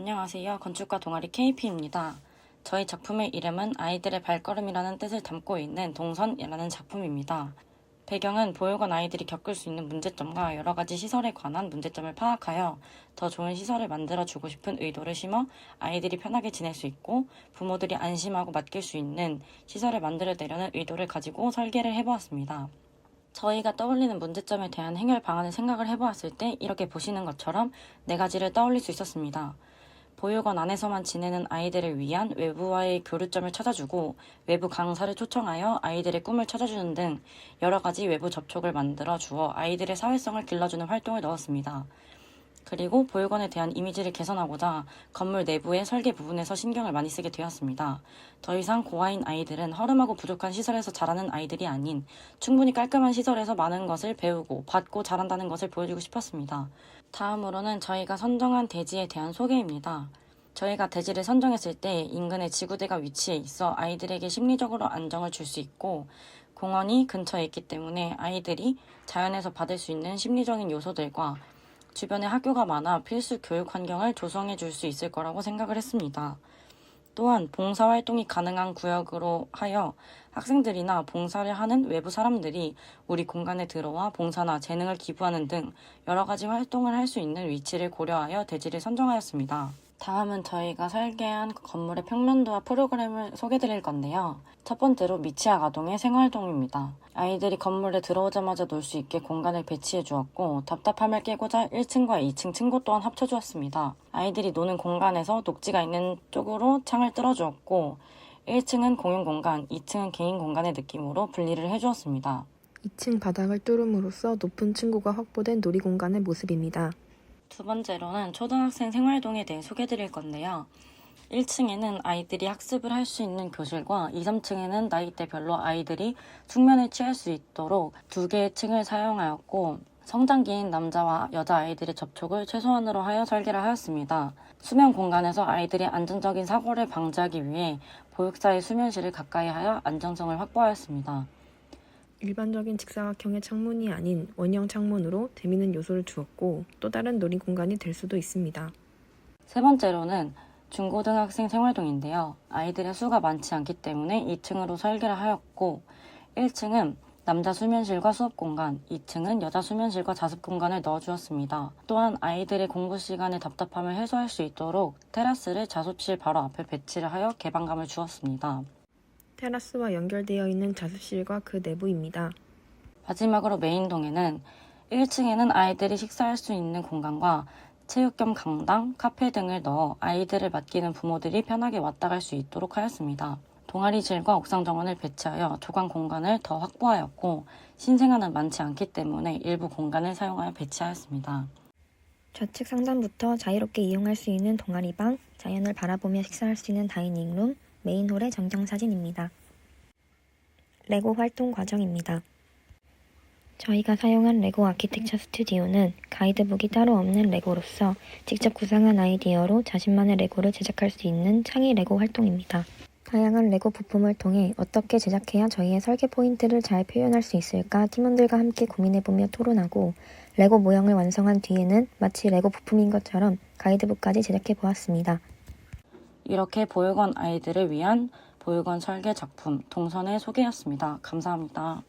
안녕하세요. 건축가 동아리 KP입니다. 저희 작품의 이름은 아이들의 발걸음이라는 뜻을 담고 있는 동선이라는 작품입니다. 배경은 보육원 아이들이 겪을 수 있는 문제점과 여러 가지 시설에 관한 문제점을 파악하여 더 좋은 시설을 만들어 주고 싶은 의도를 심어 아이들이 편하게 지낼 수 있고 부모들이 안심하고 맡길 수 있는 시설을 만들어 내려는 의도를 가지고 설계를 해보았습니다. 저희가 떠올리는 문제점에 대한 해결 방안을 생각을 해보았을 때 이렇게 보시는 것처럼 네 가지를 떠올릴 수 있었습니다. 보육원 안에서만 지내는 아이들을 위한 외부와의 교류점을 찾아주고 외부 강사를 초청하여 아이들의 꿈을 찾아주는 등 여러 가지 외부 접촉을 만들어 주어 아이들의 사회성을 길러주는 활동을 넣었습니다. 그리고 보육원에 대한 이미지를 개선하고자 건물 내부의 설계 부분에서 신경을 많이 쓰게 되었습니다. 더 이상 고아인 아이들은 허름하고 부족한 시설에서 자라는 아이들이 아닌 충분히 깔끔한 시설에서 많은 것을 배우고 받고 자란다는 것을 보여주고 싶었습니다. 다음으로는 저희가 선정한 대지에 대한 소개입니다. 저희가 대지를 선정했을 때 인근의 지구대가 위치해 있어 아이들에게 심리적으로 안정을 줄 수 있고 공원이 근처에 있기 때문에 아이들이 자연에서 받을 수 있는 심리적인 요소들과 주변에 학교가 많아 필수 교육 환경을 조성해 줄 수 있을 거라고 생각을 했습니다. 또한 봉사활동이 가능한 구역으로 하여 학생들이나 봉사를 하는 외부 사람들이 우리 공간에 들어와 봉사나 재능을 기부하는 등 여러 가지 활동을 할 수 있는 위치를 고려하여 대지를 선정하였습니다. 다음은 저희가 설계한 건물의 평면도와 프로그램을 소개드릴 건데요. 첫 번째로 미치학 아동의 생활동입니다. 아이들이 건물에 들어오자마자 놀 수 있게 공간을 배치해 주었고 답답함을 깨고자 1층과 2층 층고 또한 합쳐 주었습니다. 아이들이 노는 공간에서 녹지가 있는 쪽으로 창을 뚫어 주었고 1층은 공용 공간, 2층은 개인 공간의 느낌으로 분리를 해 주었습니다. 2층 바닥을 뚫음으로써 높은 층고가 확보된 놀이 공간의 모습입니다. 두 번째로는 초등학생 생활동에 대해 소개드릴 건데요. 1층에는 아이들이 학습을 할 수 있는 교실과 2, 3층에는 나이대별로 아이들이 숙면을 취할 수 있도록 두 개의 층을 사용하였고 성장기인 남자와 여자 아이들의 접촉을 최소한으로 하여 설계를 하였습니다. 수면 공간에서 아이들이 안전적인 사고를 방지하기 위해 보육사의 수면실을 가까이 하여 안정성을 확보하였습니다. 일반적인 직사각형의 창문이 아닌 원형 창문으로 재미있는 요소를 주었고 또 다른 놀이 공간이 될 수도 있습니다. 세 번째로는 중고등학생 생활동인데요. 아이들의 수가 많지 않기 때문에 2층으로 설계를 하였고 1층은 남자 수면실과 수업 공간, 2층은 여자 수면실과 자습 공간을 넣어주었습니다. 또한 아이들의 공부 시간의 답답함을 해소할 수 있도록 테라스를 자습실 바로 앞에 배치를 하여 개방감을 주었습니다. 테라스와 연결되어 있는 자습실과 그 내부입니다. 마지막으로 메인동에는 1층에는 아이들이 식사할 수 있는 공간과 체육 겸 강당, 카페 등을 넣어 아이들을 맡기는 부모들이 편하게 왔다 갈 수 있도록 하였습니다. 동아리실과 옥상 정원을 배치하여 조강 공간을 더 확보하였고 신생아는 많지 않기 때문에 일부 공간을 사용하여 배치하였습니다. 좌측 상단부터 자유롭게 이용할 수 있는 동아리방, 자연을 바라보며 식사할 수 있는 다이닝룸, 메인홀의 전경사진입니다. 레고 활동 과정입니다. 저희가 사용한 레고 아키텍처 스튜디오는 가이드북이 따로 없는 레고로서 직접 구상한 아이디어로 자신만의 레고를 제작할 수 있는 창의 레고 활동입니다. 다양한 레고 부품을 통해 어떻게 제작해야 저희의 설계 포인트를 잘 표현할 수 있을까 팀원들과 함께 고민해보며 토론하고 레고 모형을 완성한 뒤에는 마치 레고 부품인 것처럼 가이드북까지 제작해 보았습니다. 이렇게 보육원 아이들을 위한 보육원 설계 작품 동선의 소개였습니다. 감사합니다.